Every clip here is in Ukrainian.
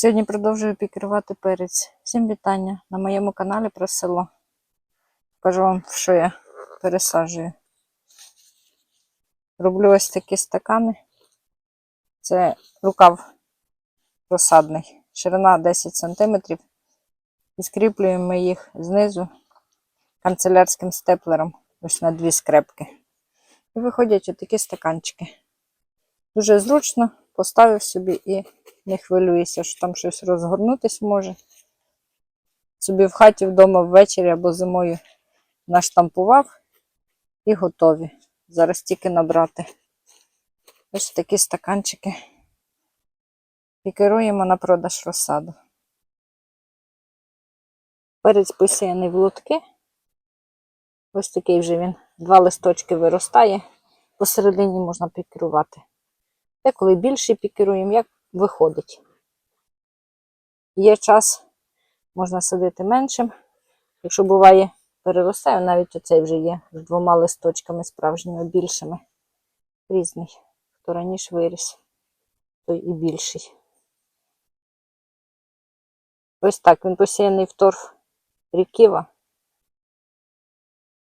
Сьогодні продовжую пікерувати перець. Всім вітання на моєму каналі про село. Покажу вам, що я пересаджую. Роблю ось такі стакани. Це рукав розсадний, ширина 10 см. І скріплюємо їх знизу канцелярським степлером ось на дві скрепки. І виходять отакі стаканчики. Дуже зручно поставив собі і не хвилююся, що там щось розгорнутись може. Собі в хаті вдома ввечері або зимою наштампував і готові. Зараз тільки набрати. Ось такі стаканчики. І керуємо на продаж розсаду. Перець посіяний в лотки. Ось такий вже він. Два листочки виростає. Посередині можна пікерувати. Деколи більше пікеруємо, як виходить. Є час, можна садити меншим. Якщо буває, переростає, навіть оцей вже є з двома листочками справжніми більшими. Різний. Хто раніше виріс, той і більший. Ось так він посіяний в торф ріківа.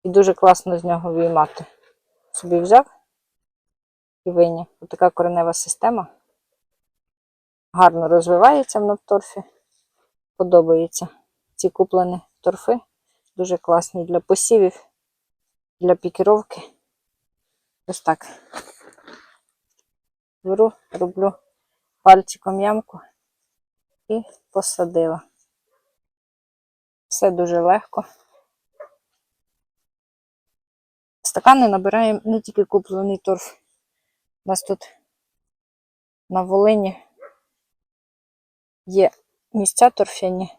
І дуже класно з нього виймати. Собі взяв і вийняв. Отака коренева система. Гарно розвивається в торфі. Подобається. Ці куплені торфи. Дуже класні для посівів, для пікіровки. Ось так. Беру, роблю пальчиком ямку і посадила. Все дуже легко. Стакани набираємо не тільки куплений торф. У нас тут на Волині є місця торфяні.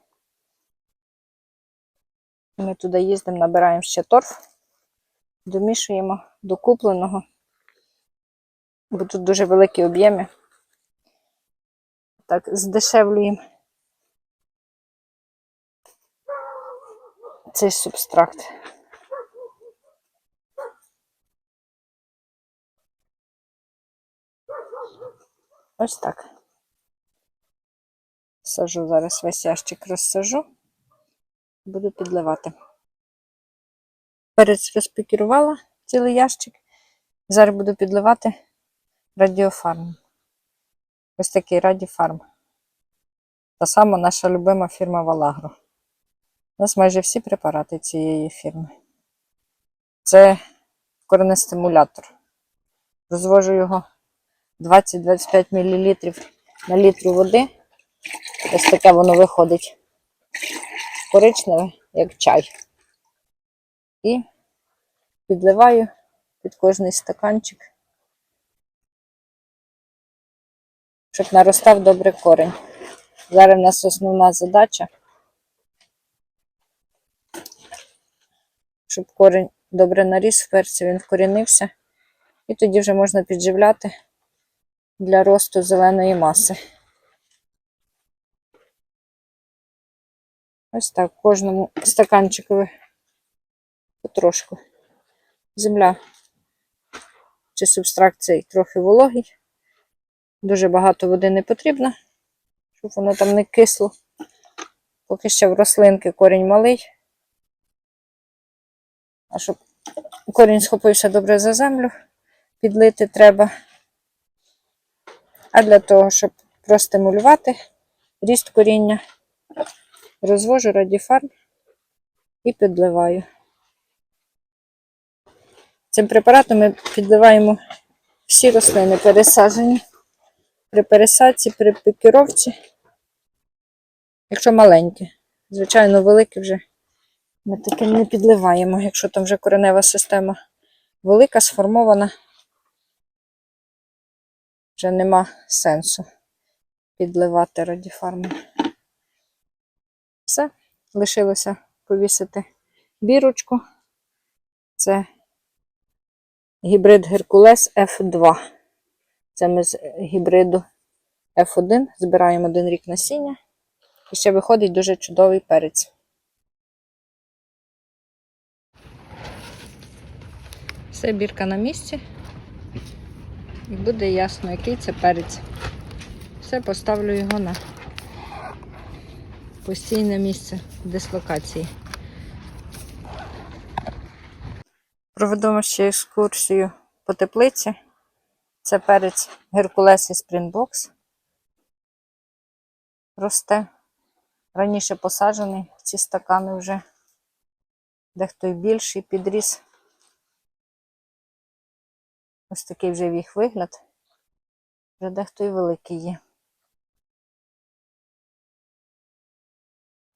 Ми туди їздимо, набираємо ще торф, домішуємо до купленого, бо тут дуже великі об'єми. Так, здешевлюємо цей субстракт. Ось так. Сажу зараз весь ящик розсажу, буду підливати. Перець розпікірувала цілий ящик. Зараз буду підливати радіофарм. Ось такий радіофарм. Та сама наша любима фірма Валагро. У нас майже всі препарати цієї фірми. Це коренестимулятор. Розвожу його 20-25 мл на літру води. Ось таке воно виходить коричневе, як чай. І підливаю під кожний стаканчик, щоб наростав добре корень. Зараз у нас основна задача, щоб корень добре наріс в перці, він вкорінився, і тоді вже можна підживляти для росту зеленої маси. Ось так, кожному стаканчикові потрошку. Земля чи субстракт трохи вологий. Дуже багато води не потрібно, щоб воно там не кисло. Поки ще в рослинки корінь малий. А щоб корінь схопився добре за землю, підлити треба. А для того, щоб простимулювати ріст коріння, розвожу радіфарм і підливаю. Цим препаратом ми підливаємо всі рослини пересаджені. При пересадці, при пікіровці, якщо маленькі. Звичайно, великі вже ми таким не підливаємо, якщо там вже коренева система велика, сформована, вже нема сенсу підливати радіфармом. Лишилося повісити бірочку. Це гібрид Геркулес F2. Це ми з гібриду F1 збираємо один рік насіння. І ще виходить дуже чудовий перець. Все, бірка на місці. І буде ясно, який це перець. Все, поставлю його на постійне місце дислокації. Проведемо ще екскурсію по теплиці. Це перець Геркулес і Спрінбокс. Росте. Раніше посаджений ці стакани вже. Дехто й більший підріс. Ось такий вже їх вигляд. Вже дехто і великий є.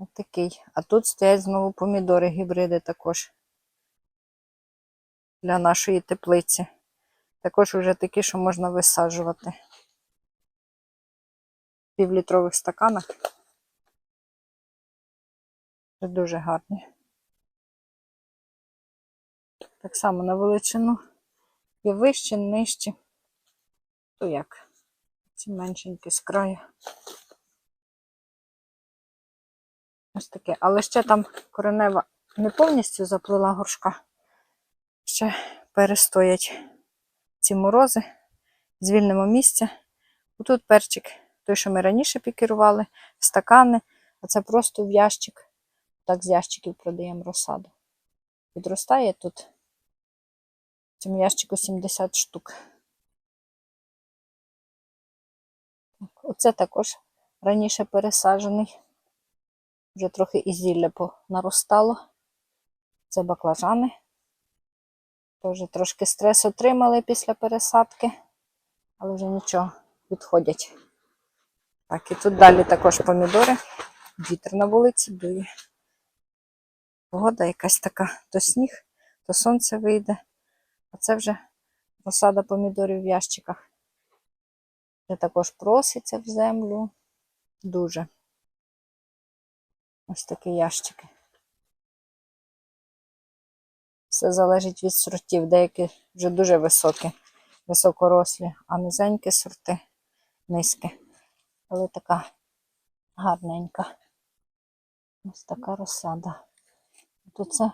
Ось такий. А тут стоять знову помідори, гібриди також для нашої теплиці. Також вже такі, що можна висаджувати в півлітрових стаканах. Це дуже гарні. Так само на величину. Є вищі, нижчі. То як? Ці меншенькі з краю. Ось таке. Але ще там коренева не повністю заплила горшка. Ще перестоять ці морози. Звільнимо місце. Тут перчик, той, що ми раніше пікірували, стакани, а це просто в ящик. Так з ящиків продаємо розсаду. Підростає тут в цьому ящику 70 штук. Оце також раніше пересаджений. Вже трохи і зілля наростало. Це баклажани. Теж трошки стрес отримали після пересадки, але вже нічого, відходять. Так, і тут далі також помідори. Вітер на вулиці дує. Погода якась така, то сніг, то сонце вийде. А це вже розсада помідорів в ящиках. Це також проситься в землю. Дуже. Ось такі ящики. Все залежить від сортів. Деякі вже дуже високі, високорослі, а низенькі сорти низькі. Але така гарненька. Ось така розсада. Тут це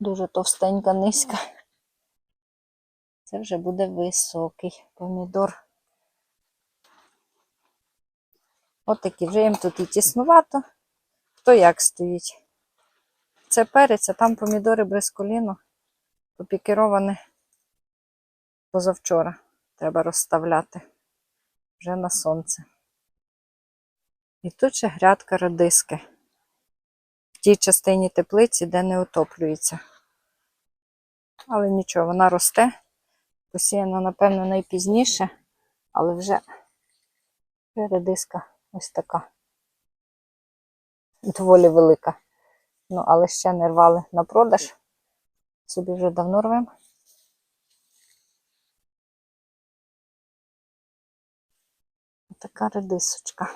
дуже товстенька, низька. Це вже буде високий помідор. От такі вже їм тут і тіснувато. Хто як стоїть? Це перець, а там помідори брисколіно попікеровані позавчора. Треба розставляти вже на сонце. І тут ще грядка радиски. В тій частині теплиці, де не отоплюється. Але нічого, вона росте. Посіяна, напевно, найпізніше, але вже вже редиска ось така. Доволі велика. Ну, але ще не рвали на продаж. Собі вже давно рвемо. Така редисочка.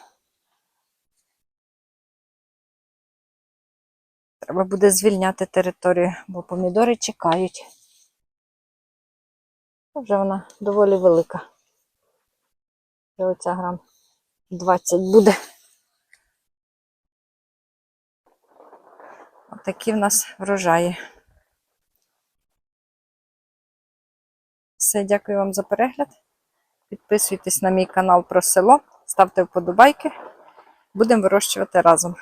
Треба буде звільняти територію, бо помідори чекають. Вже вона доволі велика. Вже оця грам 20 буде. Отакі в нас врожаї. Все, дякую вам за перегляд. Підписуйтесь на мій канал про село, ставте вподобайки. Будемо вирощувати разом.